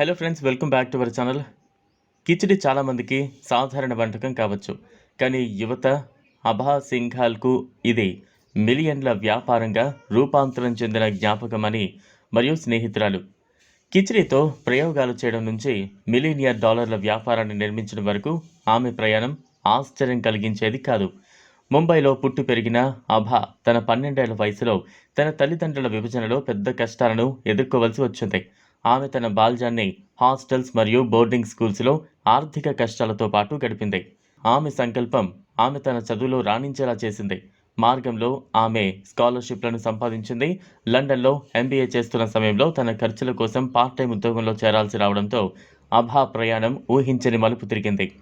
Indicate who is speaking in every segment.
Speaker 1: Hello friends welcome back to our channel khichdi చాలామందికి సాధారణ వంటకం కావచ్చు. కానీ యువత అభా సింఘాల్కు ఇది మిలియన్ల వ్యాపారంగా రూపాంతరం చెందిన జ్ఞాపకమని మరియు స్నేహితురాలు. కిచిడితో ప్రయోగాలు చేయడం నుంచి మిలీనియర్ డాలర్ల వ్యాపారాన్ని నిర్మించడం వరకు ఆమె ప్రయాణం ఆశ్చర్యం కలిగించేది కాదు. ముంబైలో పుట్టి పెరిగిన అభా తన పన్నెండేళ్ళ వయసులో తన తల్లిదండ్రుల విభజనలో పెద్ద కష్టాలను ఎదుర్కోవలసి వచ్చింది. ఆమె తన బాల్యాన్ని హాస్టల్స్ మరియు బోర్డింగ్ స్కూల్స్లో ఆర్థిక కష్టాలతో పాటు గడిపింది. ఆమె సంకల్పం ఆమె తన చదువులో రాణించేలా చేసింది. మార్గంలో ఆమె స్కాలర్షిప్లను సంపాదించింది. లండన్లో ఎంబీఏ చేస్తున్న సమయంలో తన ఖర్చుల కోసం పార్ట్ టైం ఉద్యోగంలో చేరాల్సి రావడంతో అభా ప్రయాణం ఊహించని మలుపు తిరిగింది.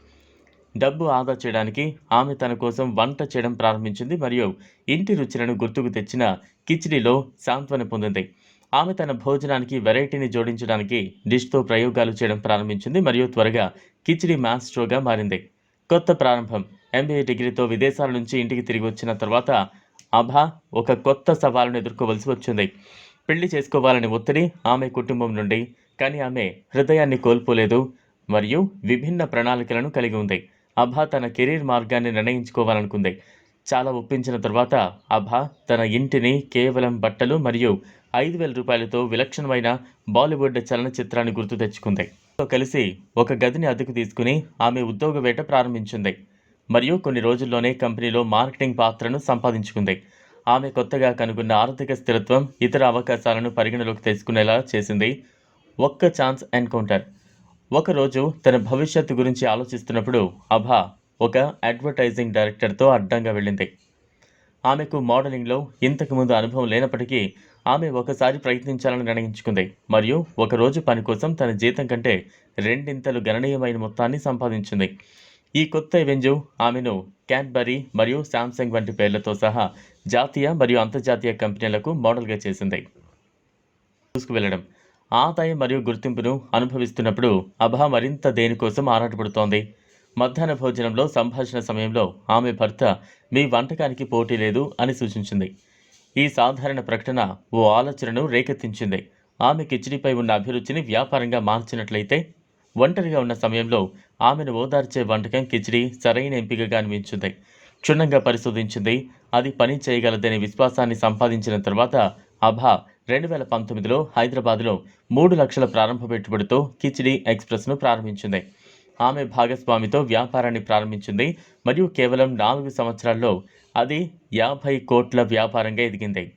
Speaker 1: డబ్బు ఆదా చేయడానికి ఆమె తన కోసం వంట చేయడం ప్రారంభించింది మరియు ఇంటి రుచులను గుర్తుకు తెచ్చిన కిచిడిలో సాంత్వన పొందింది. ఆమె తన భోజనానికి వెరైటీని జోడించడానికి డిష్తో ప్రయోగాలు చేయడం ప్రారంభించింది. మరియు త్వరగా కిచిడి మాస్ట్రోగా మారింది. కొత్త ప్రారంభం. ఎంబీఏ డిగ్రీతో విదేశాల నుంచి ఇంటికి తిరిగి వచ్చిన తర్వాత అభా ఒక కొత్త సవాలును ఎదుర్కోవలసి వచ్చింది. పెళ్ళి చేసుకోవాలని ఒత్తిడి ఆమె కుటుంబం నుండి కానీ ఆమె హృదయాన్ని కోల్పోలేదు మరియు విభిన్న ప్రణాళికలను కలిగి ఉంది. అభా తన కెరీర్ మార్గాన్ని నిర్ణయించుకోవాలనుకుంది. చాలా ఒప్పించిన తర్వాత అభా తన ఇంటిని కేవలం బట్టలు మరియు ఐదు వేల రూపాయలతో విలక్షణమైన బాలీవుడ్ చలనచిత్రాన్ని గుర్తు తెచ్చుకుంది. కలిసి ఒక గదిని అద్దెకు తీసుకుని ఆమె ఉద్యోగ వేట ప్రారంభించింది మరియు కొన్ని రోజుల్లోనే కంపెనీలో మార్కెటింగ్ పాత్రను సంపాదించుకుంది. ఆమె కొత్తగా కనుగొన్న ఆర్థిక స్థిరత్వం ఇతర అవకాశాలను పరిగణలోకి తీసుకునేలా చేసింది ఒక్క ఛాన్స్ ఎన్కౌంటర్. ఒకరోజు తన భవిష్యత్తు గురించి ఆలోచిస్తున్నప్పుడు అభా ఒక అడ్వర్టైజింగ్ డైరెక్టర్తో అడ్డంగా వెళ్ళింది. ఆమెకు మోడలింగ్లో ఇంతకుముందు అనుభవం లేనప్పటికీ ఆమె ఒకసారి ప్రయత్నించాలని నిర్ణయించుకుంది. మరియు ఒకరోజు పని కోసం తన జీతం కంటే రెండింతలు గణనీయమైన మొత్తాన్ని సంపాదించింది. ఈ కొత్త ఎవెంజు ఆమెను క్యాడ్బరీ మరియు శాంసంగ్ వంటి పేర్లతో సహా జాతీయ మరియు అంతర్జాతీయ కంపెనీలకు మోడల్గా చేసింది. తీసుకువెళ్ళడం ఆదాయం మరియు గుర్తింపును అనుభవిస్తున్నప్పుడు అభా మరింత దేనికోసం ఆరాటపడుతోంది? మధ్యాహ్న భోజనంలో సంభాషణ సమయంలో ఆమె భర్త మీ వంటకానికి పోటీ లేదు అని సూచించింది. ఈ సాధారణ ప్రకటన ఓ ఆలోచనను రేకెత్తించింది. ఆమె కిచిడిపై ఉన్న అభిరుచిని వ్యాపారంగా మార్చినట్లయితే ఒంటరిగా ఉన్న సమయంలో ఆమెను ఓదార్చే వంటకం కిచిడి సరైన ఎంపికగా అనిపించింది. క్షుణ్ణంగా పరిశోధించింది అది పని చేయగలదనే విశ్వాసాన్ని సంపాదించిన తర్వాత అభా రెండు వేల పంతొమ్మిదిలో హైదరాబాద్లో మూడు లక్షల ప్రారంభ పెట్టుబడితో కిచిడి ఎక్స్ప్రెస్ను ప్రారంభించింది. ఆమె భాగస్వామితో వ్యాపారాన్ని ప్రారంభించింది. మరియు కేవలం నాలుగు సంవత్సరాల్లో అది యాభై కోట్ల వ్యాపారంగా ఎదిగింది.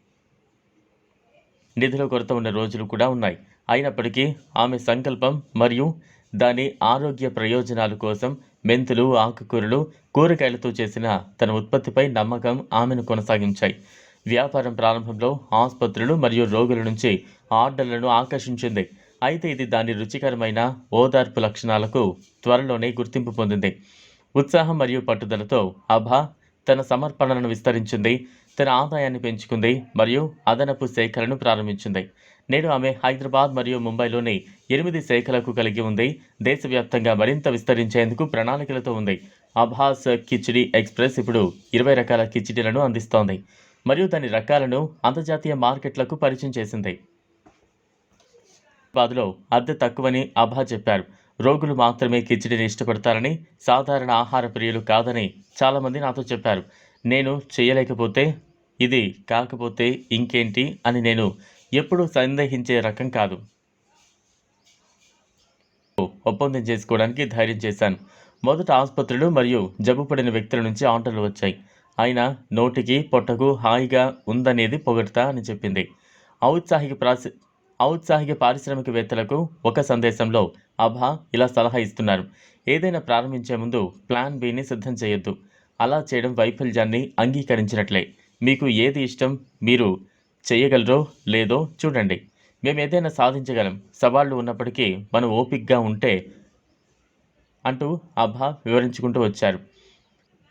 Speaker 1: నిధుల కొరత ఉన్న రోజులు కూడా ఉన్నాయి. అయినప్పటికీ ఆమె సంకల్పం మరియు దాని ఆరోగ్య ప్రయోజనాల కోసం మెంతులు ఆకుకూరలు కూరగాయలతో చేసిన తన ఉత్పత్తిపై నమ్మకం ఆమెను కొనసాగించాయి. వ్యాపారం ప్రారంభంలో ఆసుపత్రులు మరియు రోగుల నుంచి ఆర్డర్లను ఆకర్షించింది. అయితే ఇది దాని రుచికరమైన ఓదార్పు లక్షణాలకు త్వరలోనే గుర్తింపు పొందింది. ఉత్సాహం మరియు పట్టుదలతో అభా తన సమర్పణలను విస్తరించింది తన ఆదాయాన్ని పెంచుకుంది మరియు అదనపు శాఖలను ప్రారంభించింది. నేడు ఆమె హైదరాబాద్ మరియు ముంబైలోని ఎనిమిది శాఖలకు కలిగి ఉంది. దేశవ్యాప్తంగా మరింత విస్తరించేందుకు ప్రణాళికలతో ఉంది. అభాస్ కిచిడి ఎక్స్ప్రెస్ ఇప్పుడు ఇరవై రకాల కిచిడీలను అందిస్తోంది మరియు దాని రకాలను అంతర్జాతీయ మార్కెట్లకు పరిచయం చేసింది. హైదరాబాద్లో అద్దె తక్కువని అభా చెప్పారు. రోగులు మాత్రమే కిచిడిని ఇష్టపడతారని సాధారణ ఆహార ప్రియులు కాదని చాలామంది నాతో చెప్పారు. నేను చేయలేకపోతే ఇది కాకపోతే ఇంకేంటి అని నేను ఎప్పుడూ సందేహించే రకం కాదు. ఒప్పందం చేసుకోవడానికి ధైర్యం చేశాను. మొదట ఆసుపత్రులు మరియు జబ్బుపడిన వ్యక్తుల నుంచి ఆర్డర్లు వచ్చాయి. అయినా నోటికి పొట్టకు హాయిగా ఉందనేది పొగడతా అని చెప్పింది. ఔత్సాహిక ప్రాసి ఔత్సాహిక పారిశ్రామికవేత్తలకు ఒక సందేశంలో అభా ఇలా సలహా ఇస్తున్నారు. ఏదైనా ప్రారంభించే ముందు ప్లాన్ బిని సిద్ధం చేయొద్దు. అలా చేయడం వైఫల్యాన్ని అంగీకరించినట్లే. మీకు ఏది ఇష్టం మీరు చేయగలరో లేదో చూడండి. మేము ఏదైనా సాధించగలం. సవాళ్ళు ఉన్నప్పటికీ మనం ఓపిక్గా ఉంటే అంటూ అభా వివరించుకుంటూ వచ్చారు.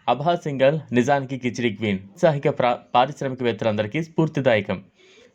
Speaker 1: అభా సింగల్ నిజానికి కిచిడి క్వీన్. ఉత్సాహిక ప్రా పారిశ్రామికవేత్తలందరికీ స్ఫూర్తిదాయకం.